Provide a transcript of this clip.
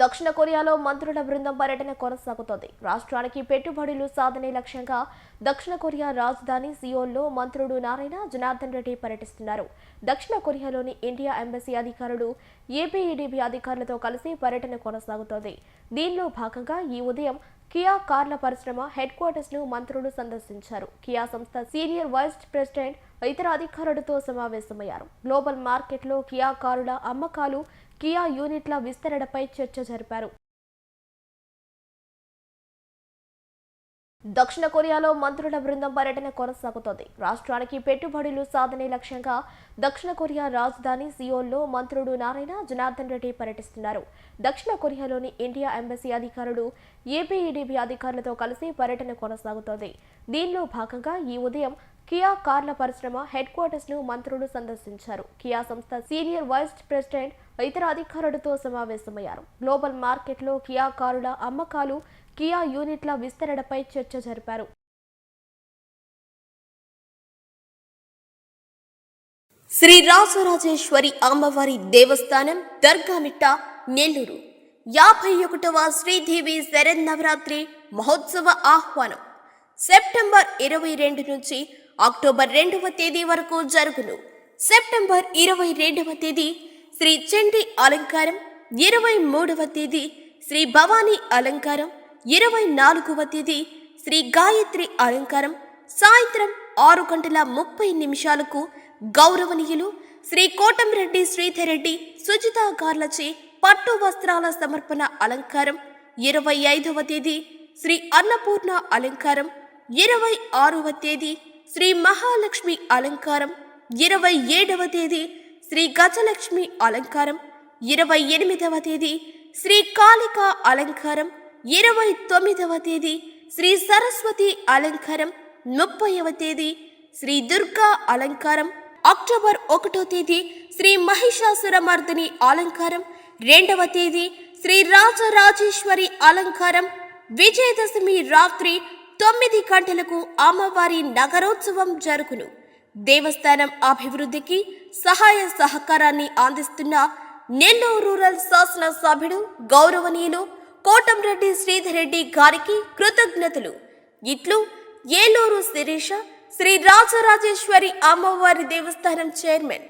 దక్షిణ కొరియాలో మంత్రుల బృందం పర్యటన కొనసాగుతోంది. రాష్ట్రానికి పెట్టుబడులు సాధనే లక్ష్యంగా దక్షిణ కొరియా రాజధాని సియోల్లో మంత్రుడు నారాయణ జనార్దన్ రెడ్డి పర్యటిస్తున్నారు. దక్షిణ కొరియాలోని ఇండియా ఎంబసీ అధికారులు ఏపీఈడీబీ అధికారులతో కలిసి పర్యటన కొనసాగుతోంది. దీనిలో భాగంగా ఈ ఉదయం కియా కార్ల పరిశ్రమ హెడ్ క్వార్టర్స్ను మంత్రులు సందర్శించారు. కియా సంస్థ సీనియర్ వైస్ ప్రెసిడెంట్ ఇతర అధికారులతో సమావేశమయ్యారు. గ్లోబల్ మార్కెట్లో కియా కారుల అమ్మకాలు కియా యూనిట్ల విస్తరణపై చర్చ జరిపారు. దక్షిణ కొరియాలో మంత్రుల బృందం పర్యటన కొనసాగుతోంది. రాష్ట్రానికి పెట్టుబడులు సాధనే లక్ష్యంగా దక్షిణ కొరియా రాజధాని సియోల్లో మంత్రుడు నారాయణ జనార్దన్ రెడ్డి పర్యటిస్తున్నారు. దక్షిణ కొరియాలోని ఇండియా ఎంబసీ అధికారులు ఏపీఈడిబి అధికారులతో కలిసి పర్యటన కొనసాగుతోంది. దీనిలో భాగంగా ఈ ఉదయం కియా కార్ల పరిశ్రమ హెడ్ క్వార్టర్స్ను మంత్రులు సందర్శించారు. కియా సంస్థ సీనియర్ వైస్ ప్రెసిడెంట్ ఇతర అధికారులతో సమావేశమయ్యారు. గ్లోబల్ మార్కెట్లో కియా కారుల అమ్మకాలు కియా యూనిట్ల విస్తరణపై చర్చ జరిపారు. శ్రీ రాజరాజేశ్వరి అమ్మవారి దేవస్థానం దర్గామిట్ట నెల్లూరు. యాభై ఒకటవ శ్రీదేవి శరన్నవరాత్రి మహోత్సవ ఆహ్వానం. సెప్టెంబర్ ఇరవై రెండు నుంచి అక్టోబర్ రెండవ తేదీ వరకు జరుగును. సెప్టెంబర్ ఇరవై రెండవ తేదీ శ్రీ చండి అలంకారం. ఇరవై మూడవ తేదీ శ్రీ భవానీ అలంకారం. ఇరవై నాలుగవ తేదీ శ్రీ గాయత్రి అలంకారం సాయంత్రం ఆరు గంటల ముప్పై నిమిషాలకు గౌరవనీయులు శ్రీ కోటంరెడ్డి శ్రీధర్ రెడ్డి గార్లచే పట్టు వస్త్రాల సమర్పణ అలంకారం ఇరవై ఐదవ తేదీ శ్రీ అన్నపూర్ణ అలంకారం ఇరవై ఆరవ తేదీ శ్రీ మహాలక్ష్మి అలంకారం ఇరవై ఏడవ తేదీ శ్రీ గజలక్ష్మి అలంకారం ఇరవై ఎనిమిదవ తేదీ శ్రీ కాళికా అలంకారం ఇరవై తొమ్మిదవ తేదీ శ్రీ సరస్వతి అలంకారం ముప్పైవ తేదీ శ్రీ దుర్గా అలంకారం. అక్టోబర్ ఒకటో తేదీ శ్రీ మహిషాసురమర్దిని అలంకారం. రెండవ తేదీ శ్రీ రాజరాజేశ్వరి అలంకారం. విజయదశమి రాత్రి తొమ్మిది గంటలకు అమ్మవారి నగరోత్సవం జరుగును. దేవస్థానం అభివృద్ధికి సహాయ సహకారాన్ని అందిస్తున్న నెల్లూరు రూరల్ శాసన సభ్యుడు గౌరవనీయులు కోటంరెడ్డి శ్రీధరెడ్డి గారికి కృతజ్ఞతలు. ఇట్లు ఏలూరు శిరీష శ్రీ రాజరాజేశ్వరి అమ్మవారి దేవస్థానం చైర్మన్